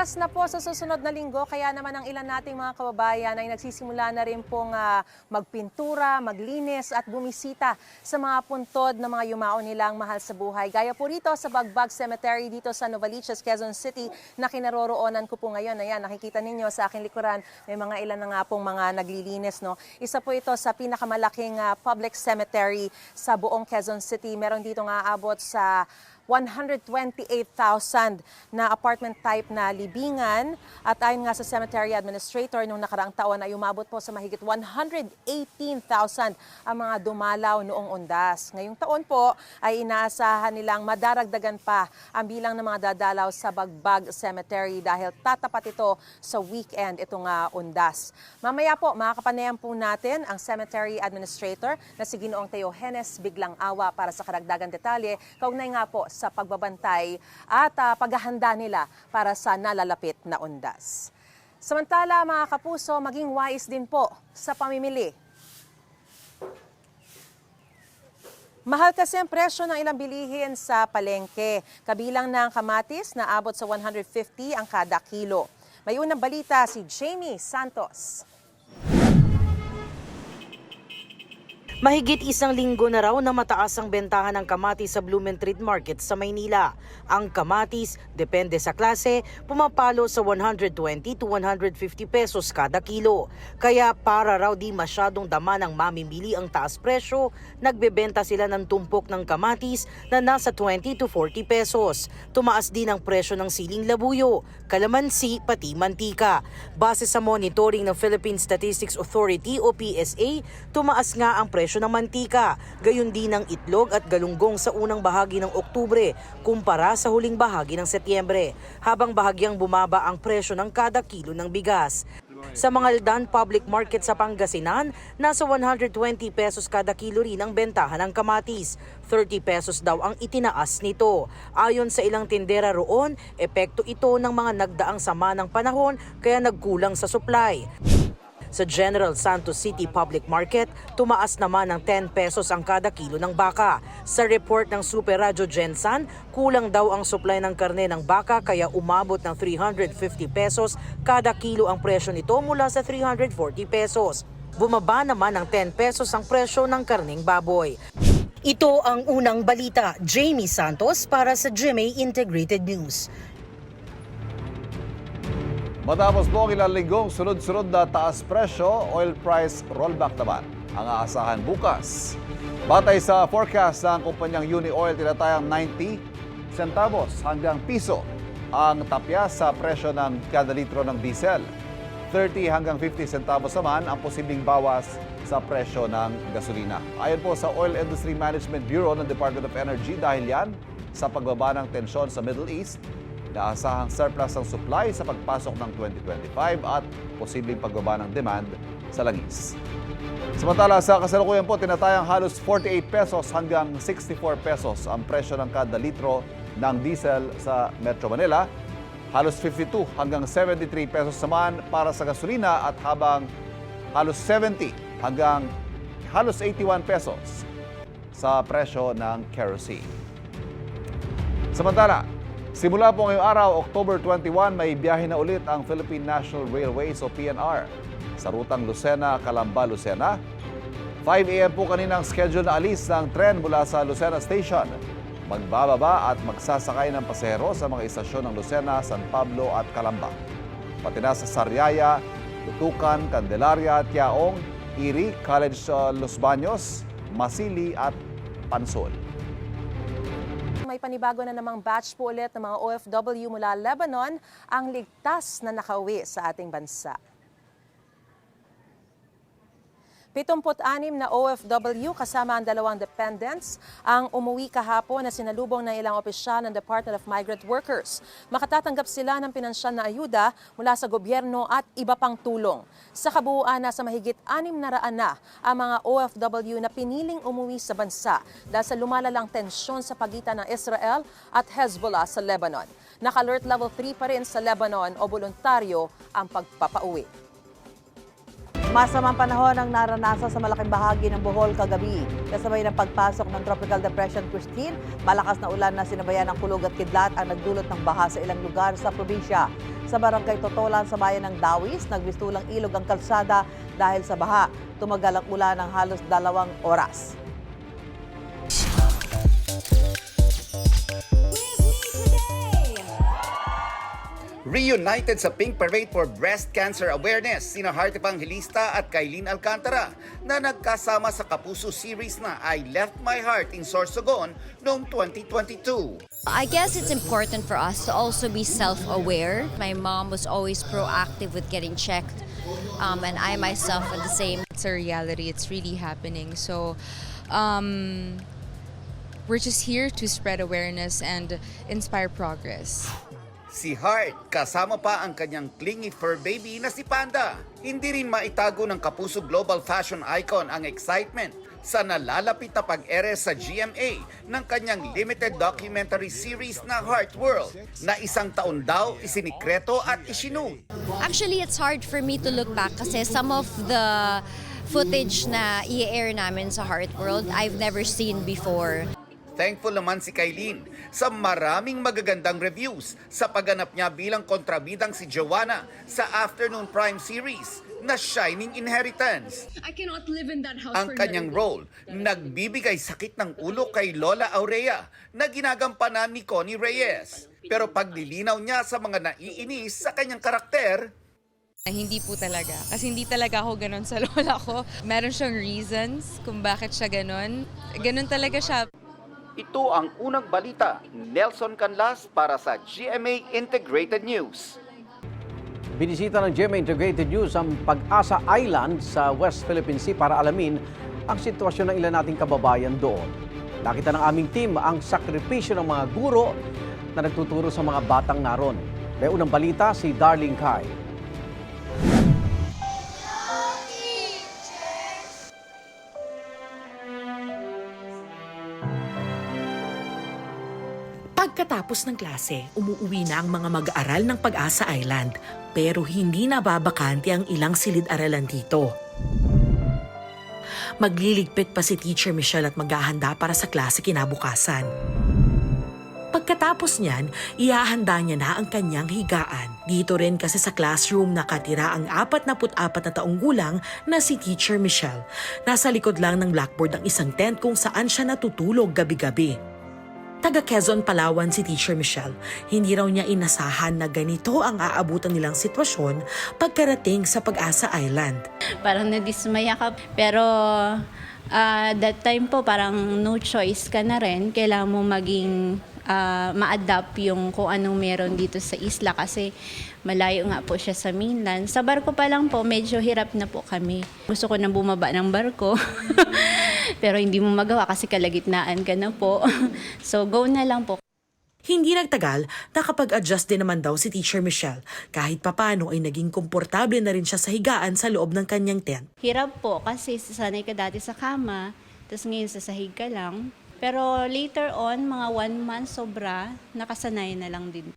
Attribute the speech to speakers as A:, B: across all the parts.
A: Undas na po sa susunod na linggo, kaya naman ang ilan nating mga kababayan ay nagsisimula na rin pong ah, magpintura, maglinis at bumisita sa mga puntod na mga yumao nilang mahal sa buhay. Gaya po rito sa Bagbag Cemetery dito sa Novaliches, Quezon City na kinaroroonan ko po ngayon. Ayan, nakikita ninyo sa aking likuran, may mga ilan na nga pong mga naglilinis. No? Isa po ito sa pinakamalaking ah, public cemetery sa buong Quezon City. Meron dito nga abot sa 128,000 na apartment type na libingan at ayon nga sa cemetery administrator nung nakaraang taon ay umabot po sa mahigit 118,000 ang mga dumalaw noong undas. Ngayong taon po ay inaasahan nilang madaragdagan pa ang bilang ng mga dadalaw sa Bagbag Cemetery dahil tatapat ito sa weekend itong ah, undas. Mamaya po makakapanayan po natin ang cemetery administrator na si Ginoong Teo Henes Biglang Awa para sa karagdagan detalye kaugnay nga po sa pagbabantay at ah, paghahanda nila para sa nalalapit na undas. Samantala mga kapuso, maging wise din po sa pamimili. Mahal kasi ang presyo ng ilang bilihin sa palengke. Kabilang ng kamatis na abot sa 150 ang kada kilo. May unang balita si Jamie Santos.
B: Mahigit isang linggo na raw na mataas ang bentahan ng kamatis sa Blumentritt Market sa Maynila. Ang kamatis, depende sa klase, pumapalo sa 120 to 150 pesos kada kilo. Kaya para raw di masyadong dama ng mamimili ang taas presyo, nagbebenta sila ng tumpok ng kamatis na nasa 20 to 40 pesos. Tumaas din ang presyo ng siling labuyo, kalamansi pati mantika. Base sa monitoring ng Philippine Statistics Authority o PSA, tumaas nga ang presyo ng mantika, gayon din ng itlog at galunggong sa unang bahagi ng Oktubre kumpara sa huling bahagi ng Setyembre, habang bahagyang bumaba ang presyo ng kada kilo ng bigas. Sa mga Aldan Public Market sa Pangasinan, nasa 120 pesos kada kilo rin ang bentahan ng kamatis. 30 pesos daw ang itinaas nito. Ayon sa ilang tindera roon, epekto ito ng mga nagdaang sama ng panahon kaya nagkulang sa supply. Sa General Santos City Public Market, tumaas naman ng 10 pesos ang kada kilo ng baka. Sa report ng Super Radio Gensan, kulang daw ang supply ng karne ng baka kaya umabot ng 350 pesos kada kilo ang presyo nito mula sa 340 pesos. Bumaba naman ng 10 pesos ang presyo ng karning baboy. Ito ang unang balita. Jamie Santos para sa GMA Integrated News.
C: Matapos po ang ilang linggong sunod-sunod na taas presyo, oil price rollback naman ang aasahan bukas. Batay sa forecast ng kumpanyang Uni Oil, tinatayang 90 centavos hanggang piso ang tapya sa presyo ng kada litro ng diesel. 30 hanggang 50 centavos naman ang posibleng bawas sa presyo ng gasolina. Ayon po sa Oil Industry Management Bureau ng Department of Energy dahil yan sa pagbaba ng tensyon sa Middle East, inaasahang surplus ang supply sa pagpasok ng 2025 at posibleng pagbaba ng demand sa langis. Samantala sa kasalukuyan po, tinatayang halos 48 pesos hanggang 64 pesos ang presyo ng kada litro ng diesel sa Metro Manila. Halos 52 hanggang 73 pesos naman para sa gasolina at habang halos 70 hanggang halos 81 pesos sa presyo ng kerosene. Samantala, simula po ngayong araw, October 21, may biyahe na ulit ang Philippine National Railways o PNR sa rutang Lucena, Calamba, Lucena. 5 a.m. po kaninang schedule na alis ng tren mula sa Lucena Station. Magbababa at magsasakay ng pasahero sa mga istasyon ng Lucena, San Pablo at Calamba. Pati na sa Sariaya, Tutukan, Candelaria, Tiaong, Iri, College uh, Los Baños, Masili at Pansol.
A: May panibago na namang batch po ulit ng mga OFW mula Lebanon ang ligtas na nakauwi sa ating bansa. 76 na OFW kasama ang dalawang dependents ang umuwi kahapon na sinalubong ng ilang opisyal ng Department of Migrant Workers. Makatatanggap sila ng pinansyal na ayuda mula sa gobyerno at iba pang tulong. Sa kabuuan, nasa mahigit 6 na raan na ang mga OFW na piniling umuwi sa bansa dahil sa lumalalang tensyon sa pagitan ng Israel at Hezbollah sa Lebanon. Naka-alert level 3 pa rin sa Lebanon o voluntaryo ang pagpapauwi.
D: Masamang panahon ang naranasan sa malaking bahagi ng Bohol kagabi. Kasabay ng pagpasok ng Tropical Depression Christine, malakas na ulan na sinabayan ng kulog at kidlat ang nagdulot ng baha sa ilang lugar sa probinsya. Sa barangay Totolan sa bayan ng Dawis, nagbistulang ilog ang kalsada dahil sa baha. Tumagal ang ulan ng halos dalawang oras.
E: Reunited sa Pink Parade for Breast Cancer Awareness sina Heart Evangelista at Kailin Alcantara na nagkasama sa Kapuso series na I Left My Heart in Sorsogon noong 2022.
F: I guess it's important for us to also be self-aware. My mom was always proactive with getting checked, um, and I myself am the same.
G: it's a reality. It's really happening. So, um, we're just here to spread awareness and inspire progress.
E: Si Heart, kasama pa ang kanyang clingy fur baby na si Panda. Hindi rin maitago ng Kapuso Global Fashion Icon ang excitement sa nalalapit na pag-ere sa GMA ng kanyang limited documentary series na Heart World na isang taon daw isinikreto at isinuot.
F: Actually, it's hard for me to look back kasi some of the footage na i-air namin sa Heart World, I've never seen before.
E: Thankful naman si Kailin sa maraming magagandang reviews sa pagganap niya bilang kontrabidang si Joanna sa Afternoon Prime series na Shining Inheritance.
H: I cannot live in that house
E: Ang kanyang role, nagbibigay sakit ng ulo kay Lola Aurea na ginagampanan ni Connie Reyes. Pero paglilinaw niya sa mga naiinis sa kanyang karakter,
G: Hindi po talaga. Kasi hindi talaga ako ganun sa lola ko. Meron siyang reasons kung bakit siya ganun. Ganun talaga siya.
E: Ito ang unang balita. Nelson Canlas para sa GMA Integrated News.
I: Binisita ng GMA Integrated News ang Pag-asa Island sa West Philippine Sea para alamin ang sitwasyon ng ilan nating kababayan doon. Nakita ng aming team ang sakripisyo ng mga guro na nagtuturo sa mga batang naron. May unang balita si Darling Kai.
J: Pagkatapos ng klase, umuuwi na ang mga mag-aaral ng Pag-asa Island pero hindi nababakante ang ilang silid-aralan dito. Magliligpit pa si Teacher Michelle at maghahanda para sa klase kinabukasan. Pagkatapos niyan, ihahanda niya na ang kanyang higaan. Dito rin kasi sa classroom nakatira ang 44 na taong gulang na si Teacher Michelle. Nasa likod lang ng blackboard ang isang tent kung saan siya natutulog gabi-gabi. Taga Quezon, Palawan si Teacher Michelle. Hindi raw niya inasahan na ganito ang aabutan nilang sitwasyon pagkarating sa Pag-asa Island.
K: parang nadismaya ka. Pero ah, that time po parang no choice ka na rin. Kailangan mo maging ah, ma-adapt yung kung anong meron dito sa isla kasi malayo nga po siya sa mainland. Sa barko pa lang po, medyo hirap na po kami. Gusto ko na bumaba ng barko. Pero hindi mo magawa kasi kalagitnaan ka na po. so go na lang po.
J: Hindi nagtagal, nakapag-adjust din naman daw si Teacher Michelle. Kahit papano ay naging komportable na rin siya sa higaan sa loob ng kanyang tent.
K: Hirap po kasi sanay ka dati sa kama, tapos ngayon sa sahig ka lang. Pero later on, mga one month sobra, nakasanay na lang din.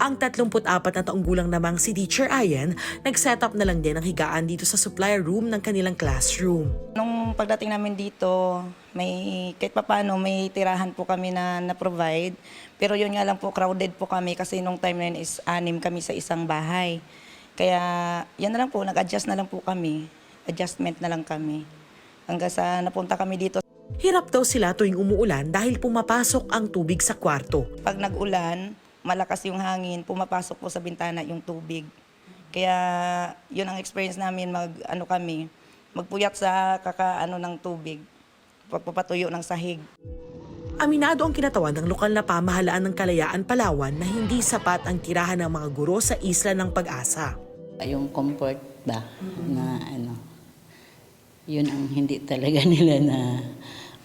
J: Ang 34 na taong gulang namang si Teacher Ayen, nag-set up na lang din ang higaan dito sa supply room ng kanilang classroom.
L: Nung pagdating namin dito, may kahit papaano may tirahan po kami na na-provide. Pero yun nga lang po, crowded po kami kasi nung time na yun is anim kami sa isang bahay. Kaya yan na lang po, nag-adjust na lang po kami. Adjustment na lang kami. Hanggang sa napunta kami dito.
J: Hirap daw sila tuwing umuulan dahil pumapasok ang tubig sa kwarto.
L: Pag nag-ulan, malakas yung hangin, pumapasok po sa bintana yung tubig. Kaya yun ang experience namin mag ano kami, magpuyat sa kakaano ng tubig, pagpapatuyo ng sahig.
J: Aminado ang kinatawan ng lokal na pamahalaan ng Kalayaan, Palawan na hindi sapat ang tirahan ng mga guro sa isla ng pag-asa.
M: yung comfort ba na ano yun ang hindi talaga nila na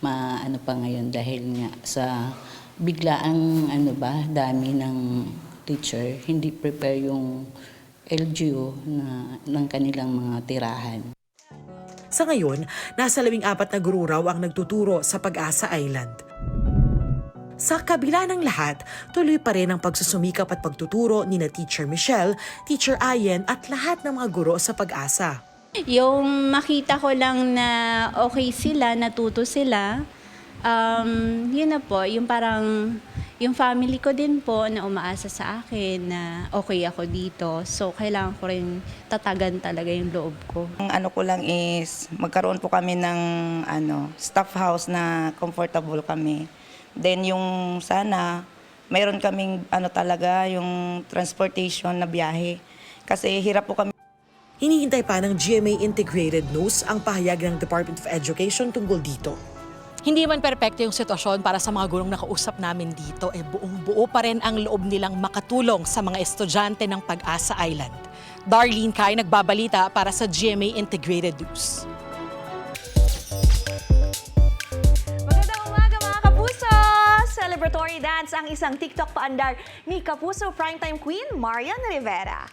M: maano pa ngayon dahil nga sa biglaang ano ba dami ng teacher hindi prepare yung LGU na ng kanilang mga tirahan.
J: Sa ngayon, nasa labing apat na guro raw ang nagtuturo sa Pag-asa Island. Sa kabila ng lahat, tuloy pa rin ang pagsusumikap at pagtuturo ni na Teacher Michelle, Teacher Ayen at lahat ng mga guro sa Pag-asa.
K: Yung makita ko lang na okay sila, natuto sila, um, yun na po, yung parang yung family ko din po na umaasa sa akin na okay ako dito. So, kailangan ko rin tatagan talaga yung loob ko.
L: Ang ano ko lang is magkaroon po kami ng ano, staff house na comfortable kami. Then yung sana mayroon kaming ano talaga yung transportation na biyahe. Kasi hirap po kami
J: Hinihintay pa ng GMA Integrated News ang pahayag ng Department of Education tungkol dito.
H: Hindi man perpekto yung sitwasyon para sa mga gurong nakausap namin dito, eh buong buo pa rin ang loob nilang makatulong sa mga estudyante ng Pag-asa Island. Darlene Kai nagbabalita para sa GMA Integrated News.
N: Celebratory dance ang isang TikTok paandar ni Kapuso Primetime Queen Marian Rivera.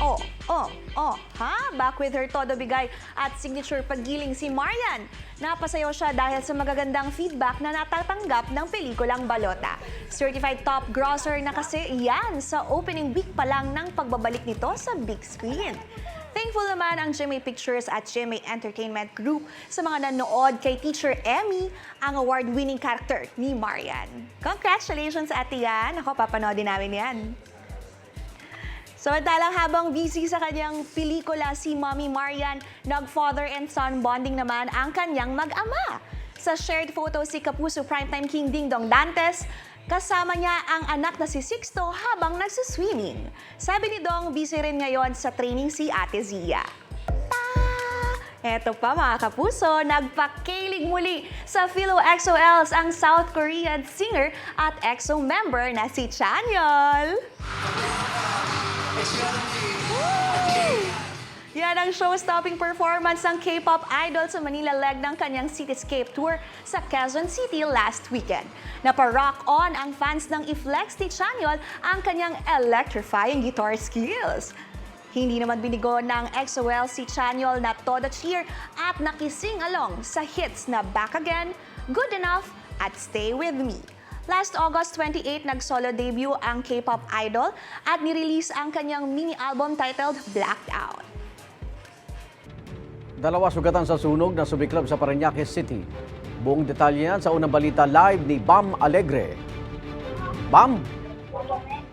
N: Oh, oh, oh, ha? Back with her todo bigay at signature paggiling si Marian. Napasayaw siya dahil sa magagandang feedback na natatanggap ng pelikulang Balota. Certified top grosser na kasi yan sa opening week pa lang ng pagbabalik nito sa big screen. Thankful naman ang GMA Pictures at GMA Entertainment Group sa mga nanood kay Teacher Emmy, ang award-winning character ni Marian. Congratulations, Ate Yan! Ako, papanoodin namin yan. Samantalang habang busy sa kanyang pelikula si Mommy Marian, nag-father and son bonding naman ang kanyang mag-ama. Sa shared photo si Kapuso Primetime King Ding Dong Dantes, kasama niya ang anak na si Sixto habang nagsiswimming. Sabi ni Dong, busy rin ngayon sa training si Ate Zia. Eto pa mga kapuso, nagpakilig muli sa Philo XOLs ang South Korean singer at EXO member na si Chanyol. Yan ang show-stopping performance ng K-pop idol sa Manila leg ng kanyang Cityscape Tour sa Quezon City last weekend. Napa-rock on ang fans ng i-flex ni Chanyol ang kanyang electrifying guitar skills. Hindi naman binigo ng XOL si Chanyol na todo cheer at nakising along sa hits na Back Again, Good Enough at Stay With Me. Last August 28, nag-solo debut ang K-pop idol at nirelease ang kanyang mini-album titled Blacked Out.
I: Dalawa sugatan sa sunog na sumiklab sa Parañaque City. Buong detalye yan sa unang balita live ni Bam Alegre. Bam!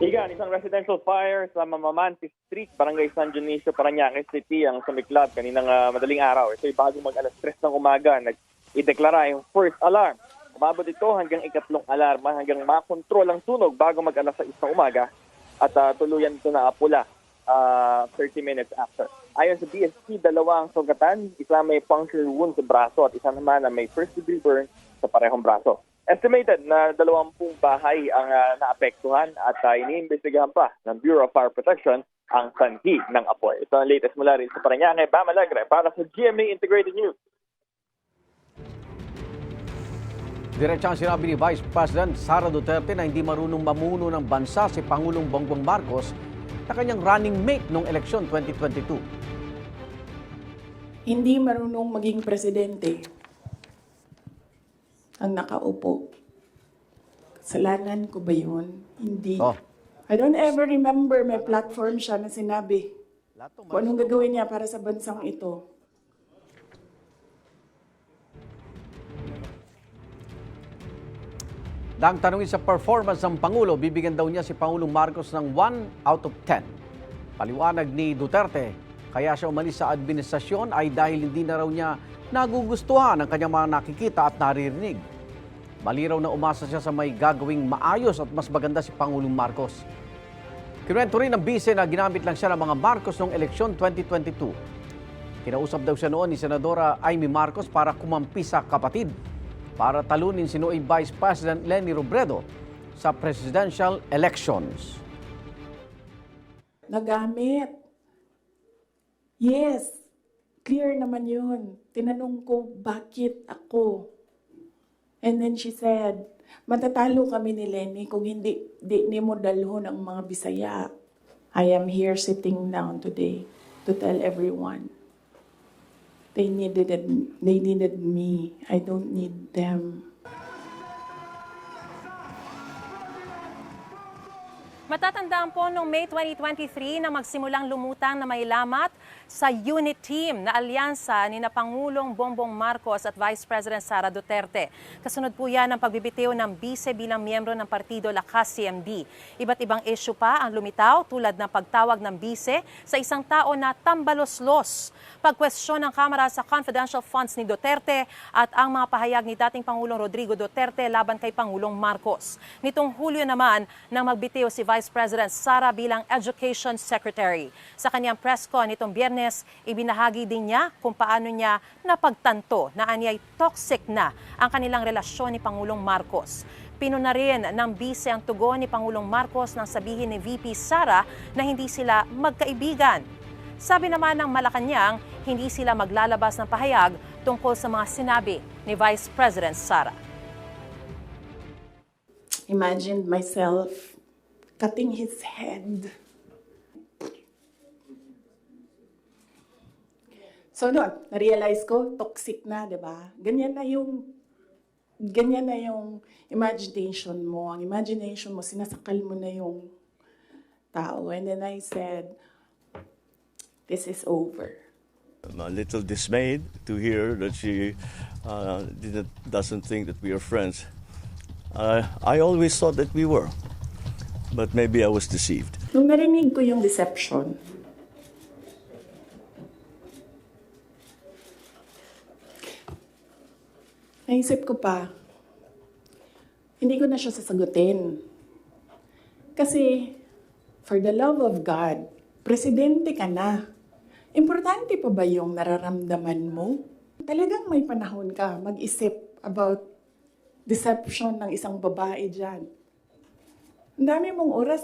O: Igan, isang residential fire sa Mamamanti Street, Barangay San Dionisio, Parañaque City ang sumiklab kaninang ah, madaling araw. Ito ay bago mag alas 3 ng umaga, nag-ideklara yung first alarm. Umabot ito hanggang ikatlong alarma hanggang makontrol ang sunog bago mag alas 6 ng umaga at ah, tuluyan ito na apula ah, 30 minutes after. Ayon sa DSP, dalawa ang sugatan, isa may puncture wound sa braso at isa naman na may first degree burn sa parehong braso. Estimated na 20 bahay ang ah, naapektuhan at uh, iniimbestigahan pa ng Bureau of Fire Protection ang sanhi ng apoy. Ito ang latest mula rin sa Parañaque, Bam Alegre para sa GMA Integrated News.
I: Diretsang sinabi ni Vice President Sara Duterte na hindi marunong mamuno ng bansa si Pangulong Bongbong Marcos na kanyang running mate noong eleksyon 2022.
P: hindi marunong maging presidente ang nakaupo. Kasalanan ko ba yun? Hindi.
I: Oh.
P: I don't ever remember may platform siya na sinabi kung anong gagawin niya para sa bansang ito.
I: Dang tanungin sa performance ng Pangulo, bibigyan daw niya si Pangulong Marcos ng 1 out of 10. Paliwanag ni Duterte, kaya siya umalis sa administrasyon ay dahil hindi na raw niya nagugustuhan ang kanyang mga nakikita at naririnig. Maliraw na umasa siya sa may gagawing maayos at mas maganda si Pangulong Marcos. Kinuwento rin ng bise na ginamit lang siya ng mga Marcos noong eleksyon 2022. Kinausap daw siya noon ni Senadora Amy Marcos para kumampi sa kapatid para talunin si Noy Vice President Lenny Robredo sa presidential elections.
P: Nagamit. Yes. Clear naman yun. Tinanong ko, bakit ako? And then she said, matatalo kami ni Lenny kung hindi di, ni mo dalhon ang mga Bisaya. I am here sitting down today to tell everyone. They needed they needed me. I don't need them.
A: Matatandaan po noong May 2023 na magsimulang lumutang na may lamat sa unit team na alyansa ni na Pangulong Bongbong Marcos at Vice President Sara Duterte. Kasunod po yan ang pagbibitiw ng bise bilang miyembro ng Partido Lakas CMD. Iba't ibang issue pa ang lumitaw tulad ng pagtawag ng bise sa isang tao na tambaloslos, pagkwestiyon ng Kamara sa confidential funds ni Duterte at ang mga pahayag ni dating Pangulong Rodrigo Duterte laban kay Pangulong Marcos. Nitong Hulyo naman nang magbitiw si Vice President Sara bilang Education Secretary. Sa kanyang press con nitong biyernes, ibinahagi din niya kung paano niya napagtanto na anyay toxic na ang kanilang relasyon ni Pangulong Marcos. Pinuna rin ng bise ang tugon ni Pangulong Marcos nang sabihin ni VP Sara na hindi sila magkaibigan. Sabi naman ng Malacanang, hindi sila maglalabas ng pahayag tungkol sa mga sinabi ni Vice President Sara.
P: Imagined myself cutting his head. So noon, na-realize ko, toxic na, di ba? Ganyan na yung, ganyan na yung imagination mo. Ang imagination mo, sinasakal mo na yung tao. And then I said, this is over.
Q: I'm a little dismayed to hear that she uh, didn't, doesn't think that we are friends. Uh, I always thought that we were, but maybe I was deceived.
P: Nung narinig ko yung deception, naisip ko pa, hindi ko na siya sasagutin. Kasi, for the love of God, presidente ka na. Importante pa ba yung nararamdaman mo? Talagang may panahon ka mag-isip about deception ng isang babae dyan. Ang dami mong oras